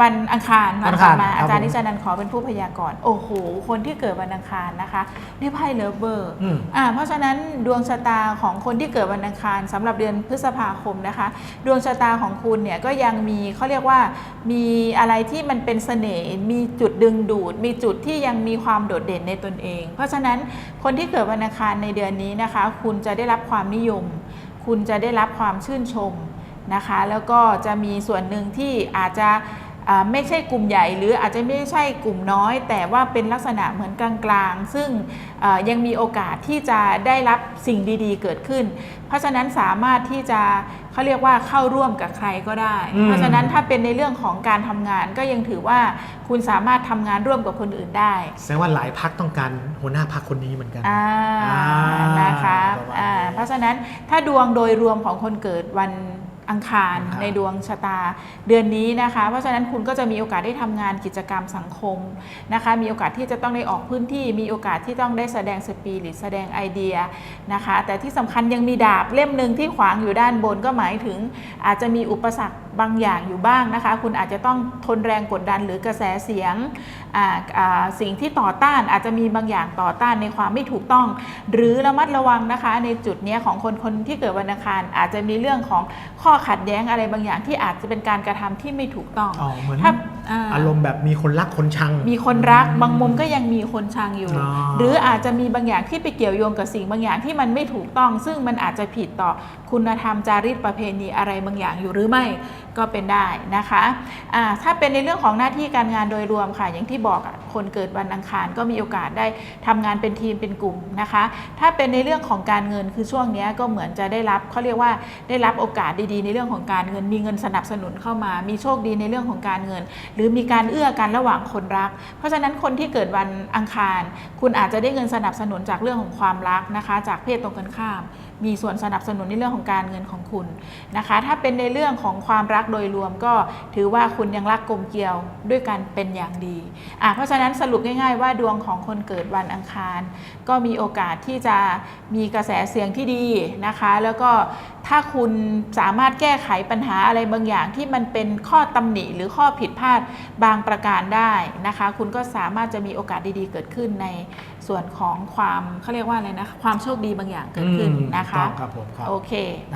วันอังคารวันอังต่คารอมาครับอาจารย์ผมนิจานันท์ขอเป็นผู้พยากรณ์โอ้โห คนที่เกิดวันอังคารนะคะได้ไพ่เลิฟเวอร์อืมอ่าเพราะฉะนั้นดวงชะตาของคนที่เกิดวันอังคารสำหรับเดือนพฤษภาคมนะคะ ดวงชะตาของคุณเนี่ยก็ยังมีเขาเรียกว่ามีอะไรที่มันเป็นเสน่ห์มีจุดดึงดูด มีจุดที่ยังมีความโดดเด่นในตนเอง เพราะฉะนั้นคนที่เกิดวันอังคารในเดือนนี้นะคะ คุณจะได้รับความนิยม คุณจะได้รับความชื่นชมนะคะ แล้วก็จะมีส่วนหนึ่งที่อาจจะอ่า ไม่ใช่กลุ่มใหญ่ หรืออาจจะไม่ใช่กลุ่มน้อย แต่ว่าเป็นลักษณะเหมือนกลางๆ ซึ่งเอ่อยังมีโอกาสที่จะได้รับสิ่งดีๆ เกิดขึ้น เพราะฉะนั้นสามารถที่จะเขาเรียกว่าเข้าร่วมกับใครก็ได้อืมเพราะฉะนั้นถ้าเป็นในเรื่องของการทำงานก็ยังถือว่าคุณสามารถทำงานร่วมกับคนอื่นได้แสดงว่าหลายพักต้องการหัวหน้าพักคนนี้เหมือนกันอ่าอ่านะคะประมาณอ่านี้เพราะฉะนั้นถ้าดวงโดยรวมของคนเกิดวัน อังคารครับในดวงชะตาเดือนนี้นะคะ เพราะฉะนั้นคุณก็จะมีโอกาสได้ทำงานกิจกรรมสังคมนะคะ มีโอกาสที่จะต้องได้ออกพื้นที่ มีโอกาสที่ต้องได้แสดงสปีริตแสดงไอเดียนะคะ แต่ที่สำคัญยังมีดาบเล่มหนึ่งที่ขวางอยู่ด้านบนก็หมายถึง อาจจะมีอุปสรรคบางอย่างอยู่บ้างนะคะ คุณอาจจะต้องทนแรงกดดันหรือกระแสเสียงอ่าอ่าสิ่งที่ต่อต้านอาจจะมีบางอย่างต่อต้านในความไม่ถูกต้อง หรือระมัดระวังนะคะ ในจุดเนี้ยของคนคนที่เกิดวันอังคารอาจจะมีเรื่องของข้อขัดแย้งอะไรบางอย่างที่อาจจะเป็นการกระทำที่ไม่ถูกต้องอ๋อเหมือนถ้า อ่า อารมณ์แบบมีคนรักคนชัง มีคนรักบางมุมก็ยังมีคนชังอยู่ อ๋อ หรืออาจจะมีบางอย่างที่ไปเกี่ยวโยงกับสิ่งบางอย่างที่มันไม่ถูกต้อง ซึ่งมันอาจจะผิดต่อคุณธรรมจารีตประเพณีอะไรบางอย่างอยู่หรือไม่ก็เป็นได้นะคะอ่าถ้าเป็นในเรื่องของหน้าที่การงานโดยรวมค่ะ อย่างที่บอกอะคนเกิดวันอังคารก็มีโอกาสได้ทำงานเป็นทีมเป็นกลุ่มนะคะ ถ้าเป็นในเรื่องของการเงินคือช่วงเนี้ยก็เหมือนจะได้รับเขาเรียกว่าได้รับโอกาสดีๆ ในเรื่องของการเงินมีเงินสนับสนุนเข้ามา มีโชคดีในเรื่องของการเงินหรือรือมีการเอื้อกันระหว่างคนรัก เพราะฉะนั้นคนที่เกิดวันอังคาร คุณอาจจะได้เงินสนับสนุนจากเรื่องของความรักนะคะ จากเพศตรงกันข้าม มีส่วนสนับสนุนในเรื่องของการเงินของคุณนะคะ ถ้าเป็นในเรื่องของความรักโดยรวมก็ถือว่าคุณยังรักกลมเกลียวด้วยกันเป็นอย่างดีอะเพราะฉะนั้นสรุปง่าย ๆ ว่าดวงของคนเกิดวันอังคาร ก็มีโอกาสที่จะมีกระแสเสียงที่ดีนะคะ แล้วก็ถ้าคุณสามารถแก้ไขปัญหาอะไรบางอย่างที่มันเป็นข้อตำหนิหรือข้อผิดพลาดบางประการได้นะคะ คุณก็สามารถจะมีโอกาสดีๆ เกิดขึ้นในส่วนของความเขาเรียกว่าอะไรนะความโชคดีบางอย่างเกิดขึ้นอืมนะคะถูกต้องครับผมครับ โอเค